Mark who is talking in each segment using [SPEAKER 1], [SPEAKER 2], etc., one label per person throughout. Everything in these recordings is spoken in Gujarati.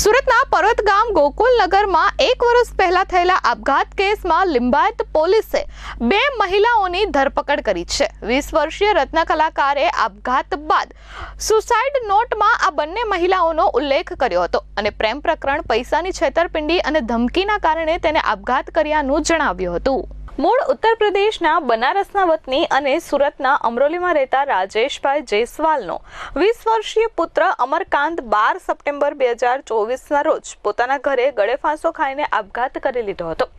[SPEAKER 1] સુરતના પર્વત ગામ ગોકુલનગરમાં એક વર્ષ પહેલા થયેલા આપઘાત કેસમાં લિંબાયત પોલીસે બે મહિલાઓની ધરપકડ કરી છે. વીસ વર્ષીય રત્ન કલાકારે આપઘાત બાદ સુસાઇડ નોટમાં આ બંને મહિલાઓનો ઉલ્લેખ કર્યો હતો અને પ્રેમ પ્રકરણ, પૈસાની છેતરપિંડી અને ધમકીના કારણે તેને આપઘાત કર્યાનું જણાવ્યું હતું. મૂળ ઉત્તર પ્રદેશના બનારસના વતની અને સુરતના અમરોલીમાં રહેતા રાજેશભાઈ જયસ્વાલનો વીસ વર્ષીય પુત્ર અમરકાંત બાર સપ્ટેમ્બર બે હજાર ચોવીસના રોજ પોતાના ઘરે ગળેફાંસો ખાઈને આપઘાત કરી લીધો હતો.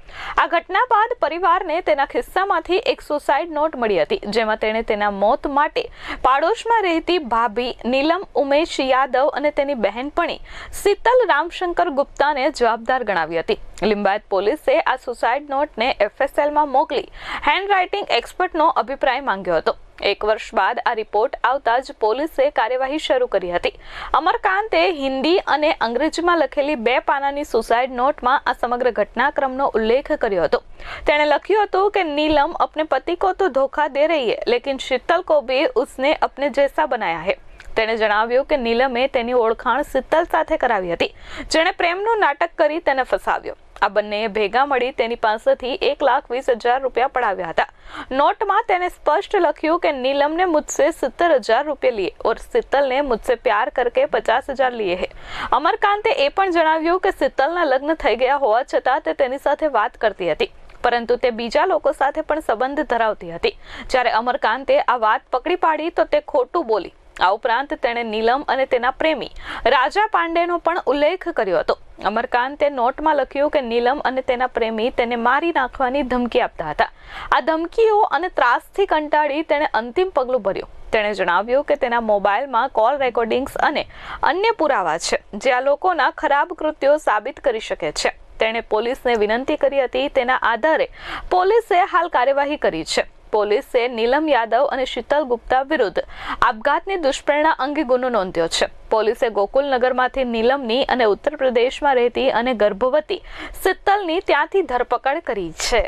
[SPEAKER 1] આ ઘટના બાદ પરિવારને તેના ખિસ્સામાંથી એક સુસાઇડ નોટ મળી હતી, જેમાં તેણે તેના મોત માટે પાડોશમાં રહેતી ભાભી નીલમ ઉમેશ યાદવ અને તેની બહેનપણી શીતલ રામશંકર ગુપ્તાને જવાબદાર ગણાવી હતી. લિંબાયત પોલીસે આ સુસાઇડ નોટને એફએસએલમાં મોકલી હેન્ડરાઇટિંગ એક્સપર્ટનો અભિપ્રાય માંગ્યો હતો. એક વર્ષ બાદ આ રિપોર્ટ આવતા જ પોલીસે કાર્યવાહી શરૂ કરી હતી. અમરકાંતે હિન્દી અને અંગ્રેજીમાં લખેલી બે પાનાની સુસાઇડ નોટમાં આ સમગ્ર ઘટનાક્રમનો ઉલ્લેખ કર્યો હતો. તેણે લખ્યું હતું કે, નીલમ અપને પતિ કો તો ધોખા દે રહી હૈ, લેકિન શીતલ કો ભી ઉસને અપને જૈસા બનાયા હૈ. તેણે જણાવ્યું કે, નીલમે તેની ઓળખાણ શીતલ સાથે કરાવી હતી, જેણે પ્રેમનું નાટક કરી તેને ફસાવ્યો. આ બંનેએ ભેગા મળી તેની પાસેથી એક લાખ વીસ હજાર રૂપિયા પડાવ્યા હતા. નોટમાં તેને સ્પષ્ટ લખ્યું કે નીલમને મુજસે સિત્તેર હજાર રૂપિયા લીએ ઓર સિત્તલને મુજસે પ્યાર કરકે પચાસ હજાર લીએ હે. અમરકાંતે એ પણ જણાવ્યું કે સિત્તલના લગ્ન થઈ ગયા હોવા છતાં તે તેની સાથે વાત કરતી હતી, પરંતુ તે બીજા લોકો સાથે પણ સંબંધ ધરાવતી હતી. જ્યારે અમરકાંતે આ વાત પકડી પાડી તો તે ખોટું બોલી આ ઉપરાંત તેણે નીલમ અને તેના પ્રેમી રાજા પાંડેનો પણ ઉલ્લેખ કર્યો હતો. અમરકાંતે નોટમાં લખ્યું કે નીલમ અને તેના પ્રેમી તેને મારી નાખવાની ધમકી આપતા હતા. આ ધમકીઓ અને ત્રાસથી કંટાળી તેણે અંતિમ પગલું ભર્યું. તેણે જણાવ્યું કે તેના મોબાઈલમાં કોલ રેકોર્ડિંગ્સ અને અન્ય પુરાવા છે, જે આ લોકોના ખરાબ કૃત્યો સાબિત કરી શકે છે. તેણે પોલીસને વિનંતી કરી હતી, તેના આધારે પોલીસે હાલ કાર્યવાહી કરી છે. પોલીસે નીલમ યાદવ અને શીતલ ગુપ્તા વિરુદ્ધ આપઘાતની દુષ્પ્રેરણા અંગે ગુનો નોંધ્યો છે. પોલીસે ગોકુલનગરમાંથી નીલમની અને ઉત્તર પ્રદેશમાં રહેતી અને ગર્ભવતી શીતલની ત્યાંથી ધરપકડ કરી છે.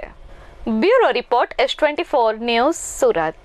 [SPEAKER 1] Bureau report S twenty four news Surat.